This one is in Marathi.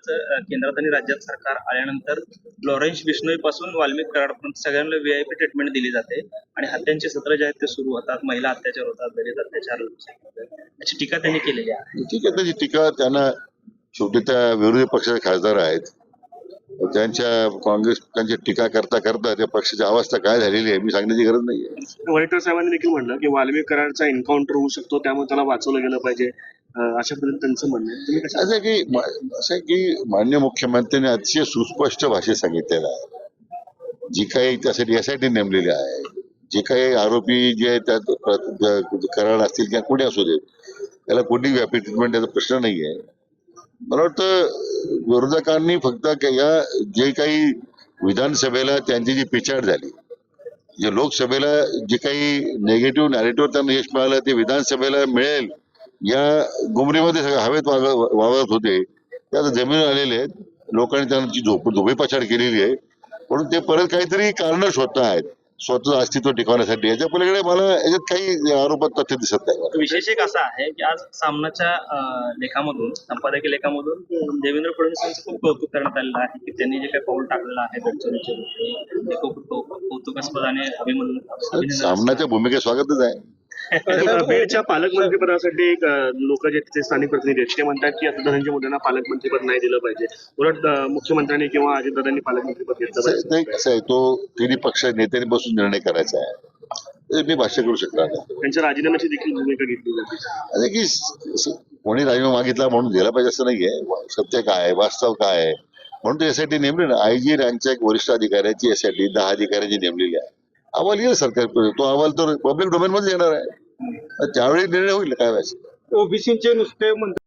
महत्वाचं केंद्रात आणि राज्यात सरकार आल्यानंतर लॉरेन्स बिश्नोई पासून वाल्मिक कराडपर्यंत सगळ्यांना व्हीआयपी ट्रीटमेंट दिली जाते आणि हत्यांचे सत्र जे आहेत ते सुरू होतात. महिला अत्याचार होतात दलित अत्याचार याची टीका त्यांनी केलेली आहे. ठीक आहे त्याची टीका त्यांना शेवटी त्या विरोधी पक्षाचे खासदार आहेत. त्यांच्या काँग्रेस त्यांची टीका करता करता त्या पक्षाची अवस्था काय झालेली आहे मी सांगण्याची गरज नाहीये वडेट्टीवार साहेबांनी देखील म्हटलं की वाल्मिक कराडचा एन्काउंटर होऊ शकतो त्यामुळे त्याला वाचवलं गेलं पाहिजे. अशा पद्धतीने त्यांचं म्हणणं असं की असं की मान्य मुख्यमंत्र्यांनी अतिशय सुस्पष्ट भाषेत सांगितलेलं आहे. जी काही त्यासाठी एसआयटी नेमलेली आहे जे काही आरोपी जे आहेत त्यात कराड असतील किंवा कोणी असू दे त्याला कोणी व्यापी ट्रीटमेंट त्याचा प्रश्न नाही आहे मला वाटतं विरोधकांनी फक्त या जे काही विधानसभेला त्यांची जी पिछाड झाली जे लोकसभेला जे काही नेगेटिव्ह नॅरेटिव्ह त्यांना यश मिळालं ते विधानसभेला मिळेल या गुमरीमध्ये सगळं हवेत वावरत होते. ते आता जमीन आलेले आहेत. लोकांनी त्यांची झोप झोपी पछाड केलेली आहे. म्हणून ते परत काहीतरी कारण शोधत आहेत स्वतःचं अस्तित्व टिकवण्यासाठी. याच्या पलीकडे मला याच्यात काही आरोपात तथ्य दिसत नाही. विशेष एक असा आहे की आज सामनाच्या लेखामधून संपादकीय लेखामधून देवेंद्र फडणवीस यांचं खूप कौतुक करण्यात आलेलं आहे की त्यांनी जे काही पाऊल टाकलेलं आहे गडचिरोलीच्या खूप कौतुकास्पद आणि अभिमन अभिनंदन सामनाच्या भूमिकेत स्वागतच आहे. बीडच्या पालकमंत्रीपदासाठी लोक जे तिथे स्थानिक प्रतिनिधी आहेत ते म्हणतात की आता धनंजय मुंडेंना पालकमंत्रीपद नाही दिलं पाहिजे. उलट मुख्यमंत्र्यांनी किंवा अजितदादांनी पालकमंत्रीपद घेतलं पाहिजे. नाही, कसं आहे तो तिन्ही पक्ष नेत्यांनी बसून निर्णय करायचा आहे. मी भाष्य करू शकणार नाही. त्यांच्या राजीनाम्याची देखील भूमिका घेतली जाते. की कोणी राजीनामा मागितला म्हणून दिला पाहिजे असं नाहीये. सत्य काय आहे? वास्तव काय आहे? म्हणून ते एसआयटी नेमली ना. आयजी रँकच्या एक वरिष्ठ अधिकाऱ्याची एसआयटी दहा अधिकाऱ्यांची नेमलेली आहे. अहवाल येईल सरकारकडे तो अहवाल तर पब्लिक डोमेन मध्ये येणार आहे. त्यावेळी निर्णय होईल काय व्हायचं? ओबीसीचे नुसते म्हणतात